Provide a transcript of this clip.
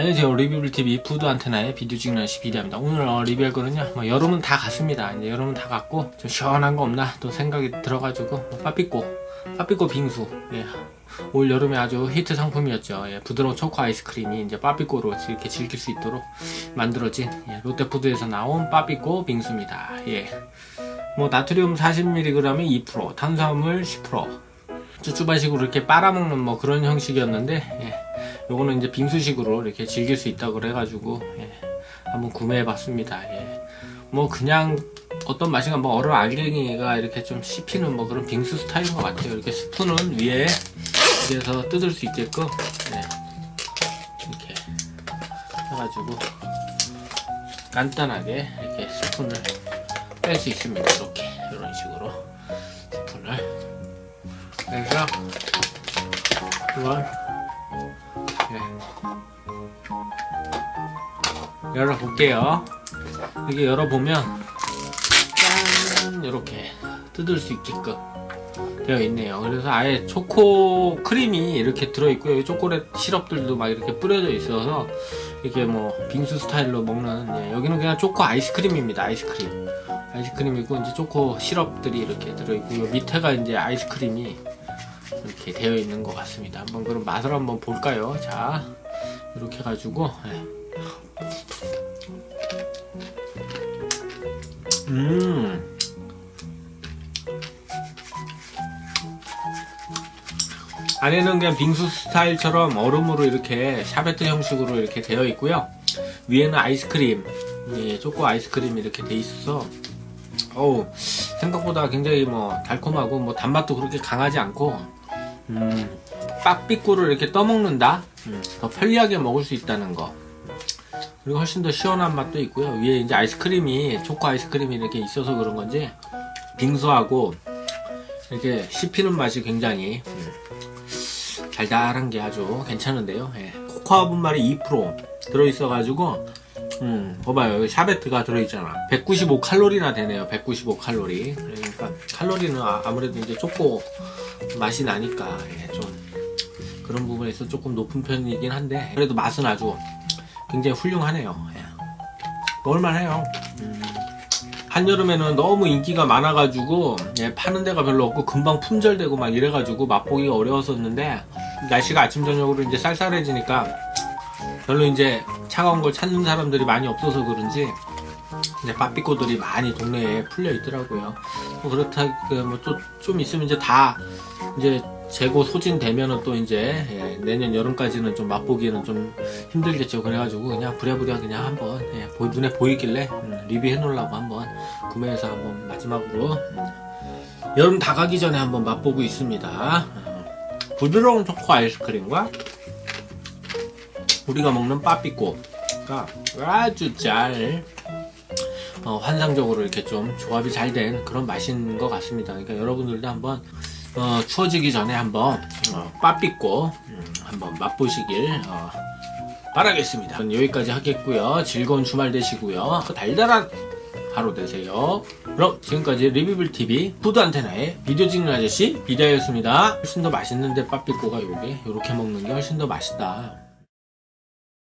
안녕하세요 리뷰블 TV 푸드 안테나의 비디오 찍는 시 비디오입니다. 오늘 어, 리뷰할 거는요. 뭐 여름은 다 갔습니다. 이제 여름은 다 갔고 좀 시원한 거 없나 또 생각이 들어가지고 뭐 빠삐꼬 빠삐꼬 빙수 예. 올 여름에 아주 히트 상품이었죠. 예, 부드러운 초코 아이스크림이 이제 빠삐꼬로 이렇게 즐길 수 있도록 만들어진 예, 롯데푸드에서 나온 빠삐꼬 빙수입니다. 예. 뭐 나트륨 40mg에 2%, 탄수화물 10%, 쭈쭈바식으로 이렇게 빨아먹는 뭐 그런 형식이었는데 예. 요거는 이제 빙수식으로 이렇게 즐길 수 있다고 그래가지고 예. 한번 구매해봤습니다. 예. 뭐 그냥 어떤 맛인가 뭐 얼음 알갱이가 이렇게 좀 씹히는 뭐 그런 빙수 스타일인 것 같아요. 이렇게 스푼은 위에 위에서 뜯을 수 있게끔 예. 이렇게 해가지고 간단하게 이렇게 스푼을 뺄 수 있습니다. 이렇게 이런 식으로 스푼을 그래서 이걸 예. 열어볼게요. 이게 열어보면 짠 이렇게 뜯을 수 있게끔 되어 있네요. 그래서 아예 초코 크림이 이렇게 들어있고요. 초콜릿 시럽들도 막 이렇게 뿌려져 있어서 이게 뭐 빙수 스타일로 먹는 예, 여기는 그냥 초코 아이스크림입니다. 아이스크림. 아이스크림이고 이제 초코 시럽들이 이렇게 들어있고 요 밑에가 이제 아이스크림이 이렇게 되어 있는 것 같습니다. 한번 그럼 맛을 한번 볼까요? 자, 이렇게 해가지고 예. 음. 안에는 그냥 빙수 스타일처럼 얼음으로 이렇게 샤베트 형식으로 이렇게 되어 있고요. 위에는 아이스크림, 예, 초코 아이스크림 이렇게 돼 있어서 어우 생각보다 굉장히 뭐 달콤하고 뭐 단맛도 그렇게 강하지 않고 음, 빡삐꾸를 이렇게 떠먹는다. 음, 더 편리하게 먹을 수 있다는 거. 그리고 훨씬 더 시원한 맛도 있고요. 위에 이제 아이스크림이 초코 아이스크림이 이렇게 있어서 그런 건지 빙수하고 이렇게 씹히는 맛이 굉장히 음, 달달한 게 아주 괜찮은데요. 예. 코코아 분말이 2% 들어있어가지고 음, 봐봐요. 여기 샤베트가 들어있잖아. 195 칼로리나 되네요. 195 칼로리. 그러니까 칼로리는 아, 아무래도 이제 초코 맛이 나니까 예, 좀 그런 부분에서 조금 높은 편이긴 한데 그래도 맛은 아주 굉장히 훌륭하네요. 예. 먹을만해요. 음, 한여름에는 너무 인기가 많아가지고 예, 파는 데가 별로 없고 금방 품절되고 막 이래가지고 맛보기가 어려웠었는데 날씨가 아침 저녁으로 이제 쌀쌀해지니까 별로 이제 차가운 걸 찾는 사람들이 많이 없어서 그런지 이제 빠삐꼬들이 많이 동네에 풀려 있더라고요. 뭐 그렇다 뭐좀 있으면 이제 다 이제 재고 소진되면은 또 이제 예, 내년 여름까지는 좀 맛보기에는 좀 힘들겠죠. 그래가지고 그냥 부랴부랴 그냥 한번 예, 보- 눈에 보이길래 음, 리뷰해 놓으려고 한번 구매해서 한번 마지막으로 음, 여름 다 가기 전에 한번 맛보고 있습니다. 음, 부드러운 초코 아이스크림과 우리가 먹는 빠삐꼬가 아주 잘 어, 환상적으로 이렇게 좀 조합이 잘 된 그런 맛인 것 같습니다. 그러니까 여러분들도 한번 어, 추워지기 전에 한번 어, 빠삐꼬 음, 한번 맛보시길 어, 바라겠습니다. 여기까지 하겠고요. 즐거운 주말 되시고요. 달달한 하루 되세요. 그럼 지금까지 리뷰블 TV 푸드 안테나의 비디오 찍는 아저씨 비다였습니다. 훨씬 더 맛있는데 빠삐꼬가 요게 요렇게 먹는 게 훨씬 더 맛있다.